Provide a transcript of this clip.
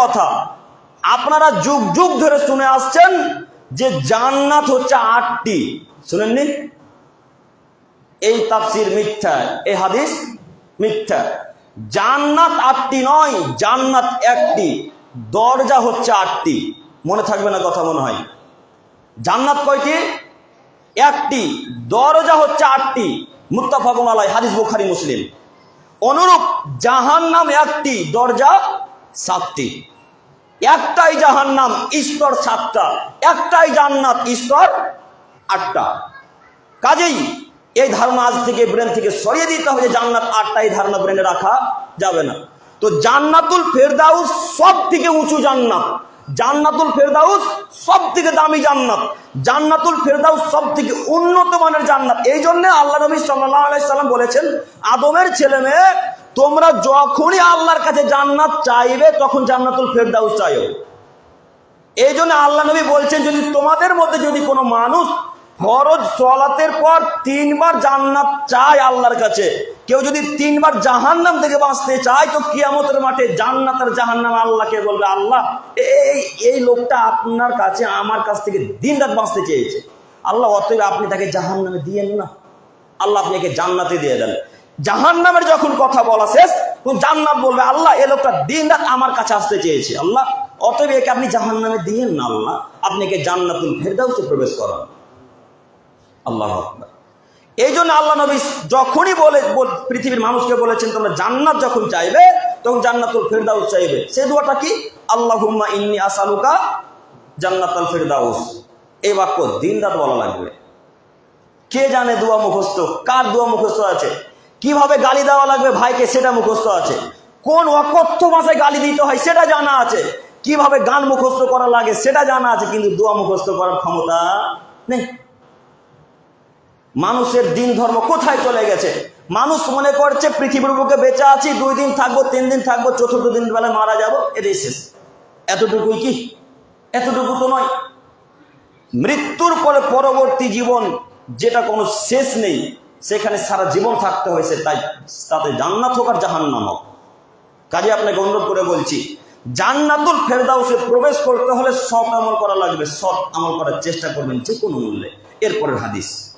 কথা। আপনারা যুগ যুগ ধরে শুনে আসছেন যে জান্নাত হচ্ছে আটটি। শুনেননি? এই তাফসির মিথ্যা, এই হাদিস মিথ্যা। জান্নাত আটটি নয়, জান্নাত একটি, দরজা হচ্ছে আটটি। মনে থাকবে না কথা মনে হয়। জান্নাত কয়টি একটি, দরজা হচ্ছে আটটি। মুত্তাফাকুন আলাই হাদিস বুখারি, মুসলিম। অনুরূপ জাহান্নাম একটি, দরজা সাতটি। একটাই জাহান্নাম স্তর সাতটা। একটাই জান্নাত স্তর আটটা। কাজেই এই ধারণা আজ থেকে ব্রেন থেকে সরিয়ে দিতে হবে যে জান্নাত আটটা, এই ধারণা ব্রেনে রাখা যাবে না। তো জান্নাতুল ফেরদাউস সব থেকে উঁচু জান্নাত। জান্নাতুল ফেরদাউস সব থেকে দামি জান্নাত। জান্নাতুল ফেরদাউস সব থেকে উন্নত মানের জান্নাত। এই জন্য আল্লাহ নবী সাল্লাহ আলাইসাল্লাম বলেছেন, আদমের ছেলে মেয়ে তোমরা যখনই আল্লাহর কাছে জান্নাত চাইবে, তখন জান্নাতুল ফেরদাউস চাইও। এই জন্য আল্লাহ নবী বলছেন, যদি তোমাদের মধ্যে যদি কোনো মানুষ ফরজ সলাতের পর তিনবার জান্নাত চায় আল্লাহর কাছে, কেউ যদি তিনবার জাহান্নাম থেকে বাঁচতে চায়, তো কিয়ামতের মাঠে জান্নাত আর জাহান্নাম আল্লাহকে বলবে, আল্লাহ, এই এই লোকটা আপনার কাছে, আমার কাছ থেকে দিন রাত বাঁচতে চেয়েছে। আল্লাহ, অতএব আপনি তাকে জাহান্নামে দিয়েন না। আল্লাহ আপনাকে জান্নাতে দিয়ে দেন। জাহান্নামের যখন কথা বলা শেষ, তখন জান্নাত বলবে, আল্লাহ, এ লোকটা দিন রাত আমার কাছে আসতে চেয়েছে, আল্লাহ। অতএব একে আপনি জাহান্নামে দিয়েন না, আল্লাহ। আপনি একে জান্নাতুল ফেরদাউসে প্রবেশ করান। আল্লাহ এই জন্য আল্লাহ নবী যখনই বল- পৃথিবীর মানুষকে বলেছেন, তোমরা জান্নাত যখন চাইবে, তখন জান্নাতুল ফেরদাউস চাইবে। সে দোয়াটা কি? আল্লাহুম্মা ইন্নি আসালুকা জান্নাতুল ফেরদাউস। এই বাক্য দিন রাত বলা লাগবে। কে জানে দোয়া মুখস্থ? কার দোয়া মুখস্থ আছে? কীভাবে গালি দেওয়া লাগবে ভাইকে সেটা মুখস্থ আছে। কোন অকথ্য ভাষায় গালি দিতে হয় সেটা জানা আছে। কীভাবে গান মুখস্থ করা লাগে সেটা জানা আছে, কিন্তু দোয়া মুখস্থ করার ক্ষমতা নেই। মানুষের দিন ধর্ম কোথায় চলে গেছে? মানুষ মনে করছে পৃথিবীর বুকে বেঁচে আছি, দুই দিন থাকব, তিন দিন থাকব, চতুর্থ দিন বেলা মারা যাব, এটাই শেষ। এতটুকুই কি? এতটুকু তো নয়। মৃত্যুর পরে পরবর্তী জীবন যেটা কোনো শেষ নেই সেখানে সারা জীবন থাকতে হয়েছে, তাই তাতে জান্নাত হোক আর জাহান্নাম হোক। কাজে আপনাকে অনুরোধ করে বলছি, জান্নাতুল ফেরদাউসে প্রবেশ করতে হলে সৎ আমল করা লাগবে সৎ আমল করার চেষ্টা করবেন যে কোনো মূল্যে। এরপরের হাদিস।